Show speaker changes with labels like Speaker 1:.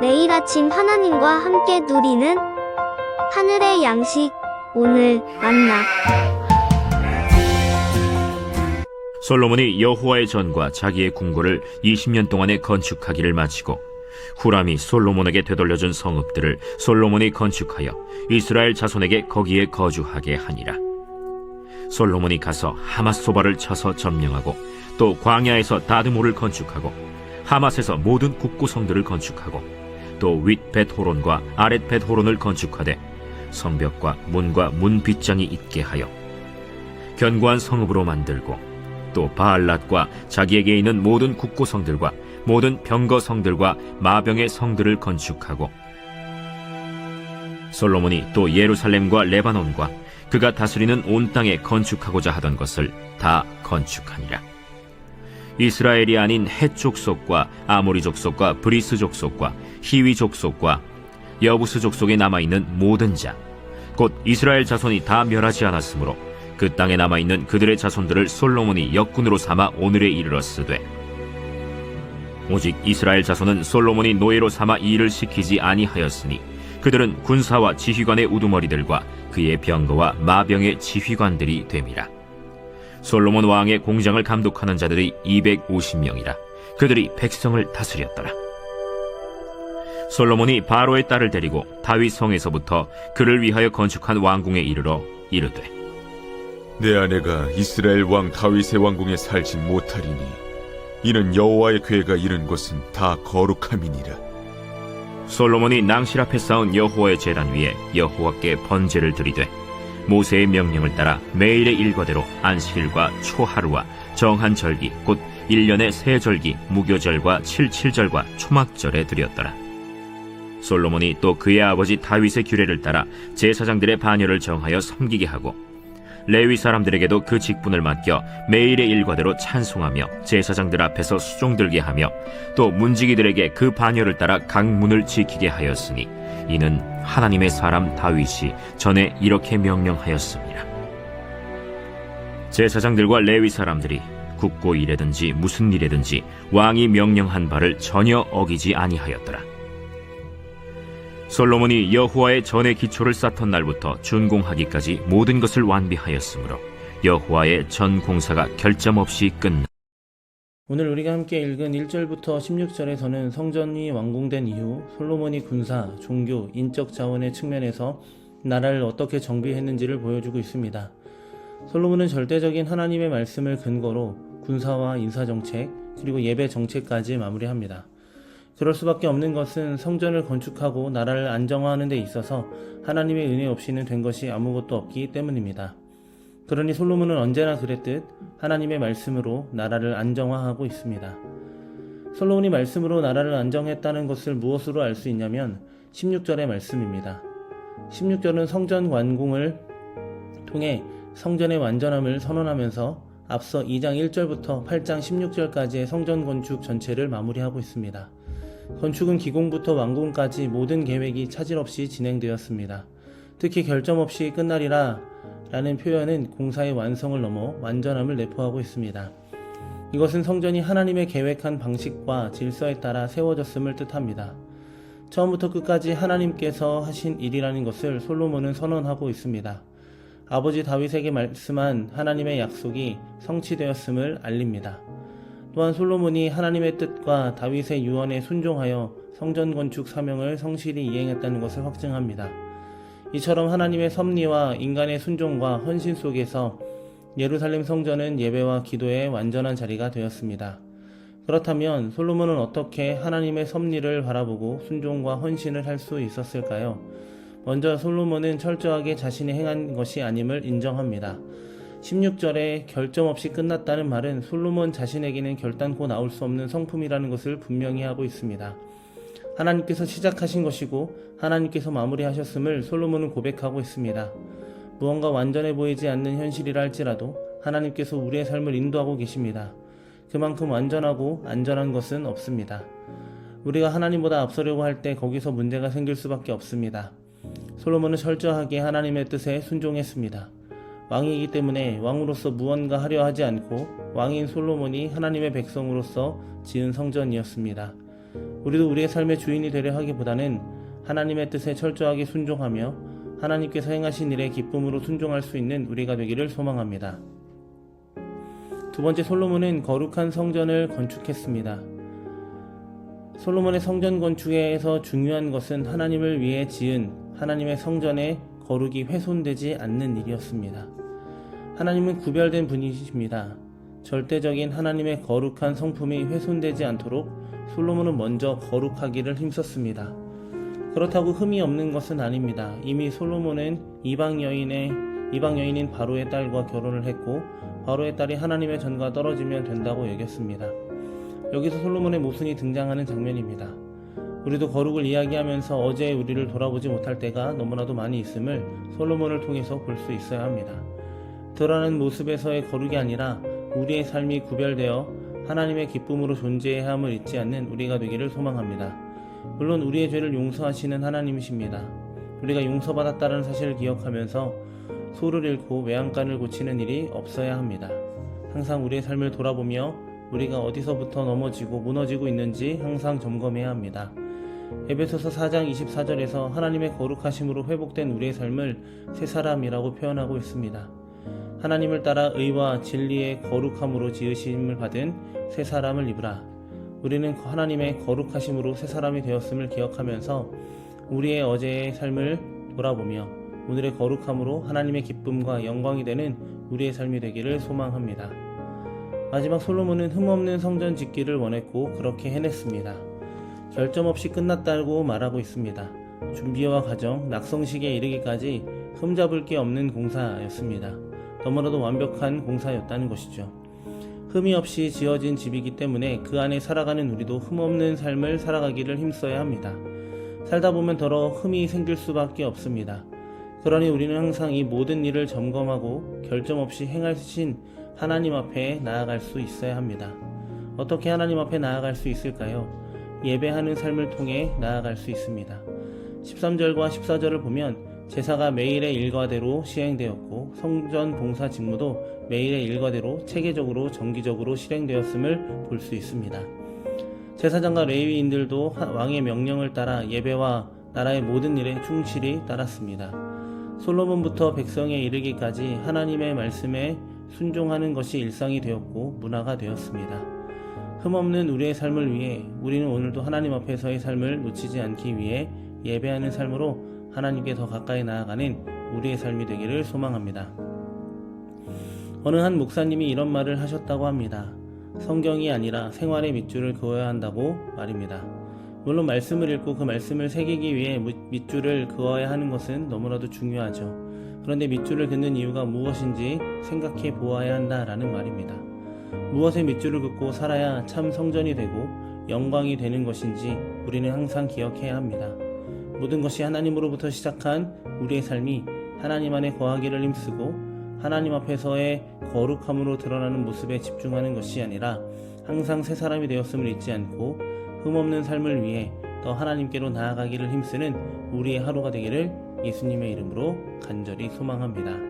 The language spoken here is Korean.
Speaker 1: 매일 아침 하나님과 함께 누리는 하늘의 양식 오늘 만나
Speaker 2: 솔로몬이 여호와의 전과 자기의 궁궐을 20년 동안에 건축하기를 마치고 후람이 솔로몬에게 되돌려준 성읍들을 솔로몬이 건축하여 이스라엘 자손에게 거기에 거주하게 하니라. 솔로몬이 가서 하맛소바를 쳐서 점령하고 또 광야에서 다드모를 건축하고 하맛에서 모든 국구성들을 건축하고 또 윗벳 호론과 아랫벳 호론을 건축하되 성벽과 문과 문 빗장이 있게 하여 견고한 성읍으로 만들고 또 바알랏과 자기에게 있는 모든 국고성들과 모든 병거성들과 마병의 성들을 건축하고 솔로몬이 또 예루살렘과 레바논과 그가 다스리는 온 땅에 건축하고자 하던 것을 다 건축하니라. 이스라엘이 아닌 헷 족속과 아모리 족 속과 브리스 족 속과 히위 족 속과 여부스 족 속에 남아 있는 모든 자, 곧 이스라엘 자손이 다 멸하지 않았으므로 그 땅에 남아 있는 그들의 자손들을 솔로몬이 역군으로 삼아 오늘에 이르렀으되 오직 이스라엘 자손은 솔로몬이 노예로 삼아 이 일을 시키지 아니하였으니 그들은 군사와 지휘관의 우두머리들과 그의 병거와 마병의 지휘관들이 됨이라. 솔로몬 왕의 공장을 감독하는 자들이 250명이라. 그들이 백성을 다스렸더라. 솔로몬이 바로의 딸을 데리고 다윗 성에서부터 그를 위하여 건축한 왕궁에 이르러 이르되
Speaker 3: 내 아내가 이스라엘 왕 다윗의 왕궁에 살지 못하리니 이는 여호와의 괴가 이른 곳은 다 거룩함이니라
Speaker 2: 솔로몬이 낭실 앞에 쌓은 여호와의 제단 위에 여호와께 번제를 드리되 모세의 명령을 따라 매일의 일과대로 안식일과 초하루와 정한 절기 곧 1년의 세 절기 무교절과 칠칠절과 초막절에 드렸더라. 솔로몬이 또 그의 아버지 다윗의 규례를 따라 제사장들의 반열을 정하여 섬기게 하고 레위 사람들에게도 그 직분을 맡겨 매일의 일과대로 찬송하며 제사장들 앞에서 수종 들게 하며 또 문지기들에게 그 반열을 따라 각 문을 지키게 하였으니 이는 하나님의 사람 다윗이 전에 이렇게 명령하였습니다. 제사장들과 레위 사람들이 국고 일에든지 무슨 일에든지 왕이 명령한 바를 전혀 어기지 아니하였더라. 솔로몬이 여호와의 전의 기초를 쌓던 날부터 준공하기까지 모든 것을 완비하였으므로 여호와의 전 공사가 결점 없이 끝나.
Speaker 4: 오늘 우리가 함께 읽은 1절부터 16절에서는 성전이 완공된 이후 솔로몬이 군사, 종교, 인적 자원의 측면에서 나라를 어떻게 정비했는지를 보여주고 있습니다. 솔로몬은 절대적인 하나님의 말씀을 근거로 군사와 인사 정책, 그리고 예배 정책까지 마무리합니다. 그럴 수밖에 없는 것은 성전을 건축하고 나라를 안정화하는 데 있어서 하나님의 은혜 없이는 된 것이 아무것도 없기 때문입니다. 그러니 솔로몬은 언제나 그랬듯 하나님의 말씀으로 나라를 안정화하고 있습니다. 솔로몬이 말씀으로 나라를 안정했다는 것을 무엇으로 알 수 있냐면 16절의 말씀입니다. 16절은 성전 완공을 통해 성전의 완전함을 선언하면서 앞서 2장 1절부터 8장 16절까지의 성전 건축 전체를 마무리하고 있습니다. 건축은 기공부터 완공까지 모든 계획이 차질 없이 진행되었습니다. 특히 결점 없이 끝나리라 라는 표현은 공사의 완성을 넘어 완전함을 내포하고 있습니다. 이것은 성전이 하나님의 계획한 방식과 질서에 따라 세워졌음을 뜻합니다. 처음부터 끝까지 하나님께서 하신 일이라는 것을 솔로몬은 선언하고 있습니다. 아버지 다윗에게 말씀한 하나님의 약속이 성취되었음을 알립니다. 또한 솔로몬이 하나님의 뜻과 다윗의 유언에 순종하여 성전 건축 사명을 성실히 이행했다는 것을 확증합니다. 이처럼 하나님의 섭리와 인간의 순종과 헌신 속에서 예루살렘 성전은 예배와 기도의 완전한 자리가 되었습니다. 그렇다면 솔로몬은 어떻게 하나님의 섭리를 바라보고 순종과 헌신을 할 수 있었을까요? 먼저 솔로몬은 철저하게 자신이 행한 것이 아님을 인정합니다. 16절에 결점 없이 끝났다는 말은 솔로몬 자신에게는 결단코 나올 수 없는 성품이라는 것을 분명히 하고 있습니다. 하나님께서 시작하신 것이고 하나님께서 마무리하셨음을 솔로몬은 고백하고 있습니다. 무언가 완전해 보이지 않는 현실이라 할지라도 하나님께서 우리의 삶을 인도하고 계십니다. 그만큼 완전하고 안전한 것은 없습니다. 우리가 하나님보다 앞서려고 할 때 거기서 문제가 생길 수밖에 없습니다. 솔로몬은 철저하게 하나님의 뜻에 순종했습니다. 왕이기 때문에 왕으로서 무언가 하려 하지 않고 왕인 솔로몬이 하나님의 백성으로서 지은 성전이었습니다. 우리도 우리의 삶의 주인이 되려 하기보다는 하나님의 뜻에 철저하게 순종하며 하나님께서 행하신 일에 기쁨으로 순종할 수 있는 우리가 되기를 소망합니다. 두 번째 솔로몬은 거룩한 성전을 건축했습니다. 솔로몬의 성전 건축에서 중요한 것은 하나님을 위해 지은 하나님의 성전의 거룩이 훼손되지 않는 일이었습니다. 하나님은 구별된 분이십니다. 절대적인 하나님의 거룩한 성품이 훼손되지 않도록 솔로몬은 먼저 거룩하기를 힘썼습니다. 그렇다고 흠이 없는 것은 아닙니다. 이미 솔로몬은 이방 여인의 이방 여인인 바로의 딸과 결혼을 했고 바로의 딸이 하나님의 전과 떨어지면 된다고 여겼습니다. 여기서 솔로몬의 모순이 등장하는 장면입니다. 우리도 거룩을 이야기하면서 어제의 우리를 돌아보지 못할 때가 너무나도 많이 있음을 솔로몬을 통해서 볼 수 있어야 합니다. 드러나는 모습에서의 거룩이 아니라 우리의 삶이 구별되어 하나님의 기쁨으로 존재해야 함을 잊지 않는 우리가 되기를 소망합니다. 물론 우리의 죄를 용서하시는 하나님이십니다. 우리가 용서받았다는 사실을 기억하면서 소를 잃고 외양간을 고치는 일이 없어야 합니다. 항상 우리의 삶을 돌아보며 우리가 어디서부터 넘어지고 무너지고 있는지 항상 점검해야 합니다. 에베소서 4장 24절에서 하나님의 거룩하심으로 회복된 우리의 삶을 새 사람이라고 표현하고 있습니다. 하나님을 따라 의와 진리의 거룩함으로 지으심을 받은 새 사람을 입으라. 우리는 하나님의 거룩하심으로 새 사람이 되었음을 기억하면서 우리의 어제의 삶을 돌아보며 오늘의 거룩함으로 하나님의 기쁨과 영광이 되는 우리의 삶이 되기를 소망합니다. 마지막 솔로몬은 흠없는 성전 짓기를 원했고 그렇게 해냈습니다. 결점 없이 끝났다고 말하고 있습니다. 준비와 과정, 낙성식에 이르기까지 흠잡을 게 없는 공사였습니다. 너무나도 완벽한 공사였다는 것이죠. 흠이 없이 지어진 집이기 때문에 그 안에 살아가는 우리도 흠없는 삶을 살아가기를 힘써야 합니다. 살다 보면 더러 흠이 생길 수밖에 없습니다. 그러니 우리는 항상 이 모든 일을 점검하고 결점 없이 행하신 하나님 앞에 나아갈 수 있어야 합니다. 어떻게 하나님 앞에 나아갈 수 있을까요? 예배하는 삶을 통해 나아갈 수 있습니다. 13절과 14절을 보면 제사가 매일의 일과대로 시행되었고 성전 봉사 직무도 매일의 일과대로 체계적으로 정기적으로 실행되었음을 볼 수 있습니다. 제사장과 레위인들도 왕의 명령을 따라 예배와 나라의 모든 일에 충실히 따랐습니다. 솔로몬부터 백성에 이르기까지 하나님의 말씀에 순종하는 것이 일상이 되었고 문화가 되었습니다. 흠없는 우리의 삶을 위해 우리는 오늘도 하나님 앞에서의 삶을 놓치지 않기 위해 예배하는 삶으로 하나님께 더 가까이 나아가는 우리의 삶이 되기를 소망합니다. 어느 한 목사님이 이런 말을 하셨다고 합니다. 성경이 아니라 생활의 밑줄을 그어야 한다고 말입니다. 물론 말씀을 읽고 그 말씀을 새기기 위해 밑줄을 그어야 하는 것은 너무나도 중요하죠. 그런데 밑줄을 긋는 이유가 무엇인지 생각해 보아야 한다라는 말입니다. 무엇에 밑줄을 긋고 살아야 참 성전이 되고 영광이 되는 것인지 우리는 항상 기억해야 합니다. 모든 것이 하나님으로부터 시작한 우리의 삶이 하나님 안에 거하기를 힘쓰고 하나님 앞에서의 거룩함으로 드러나는 모습에 집중하는 것이 아니라 항상 새 사람이 되었음을 잊지 않고 흠없는 삶을 위해 더 하나님께로 나아가기를 힘쓰는 우리의 하루가 되기를 예수님의 이름으로 간절히 소망합니다.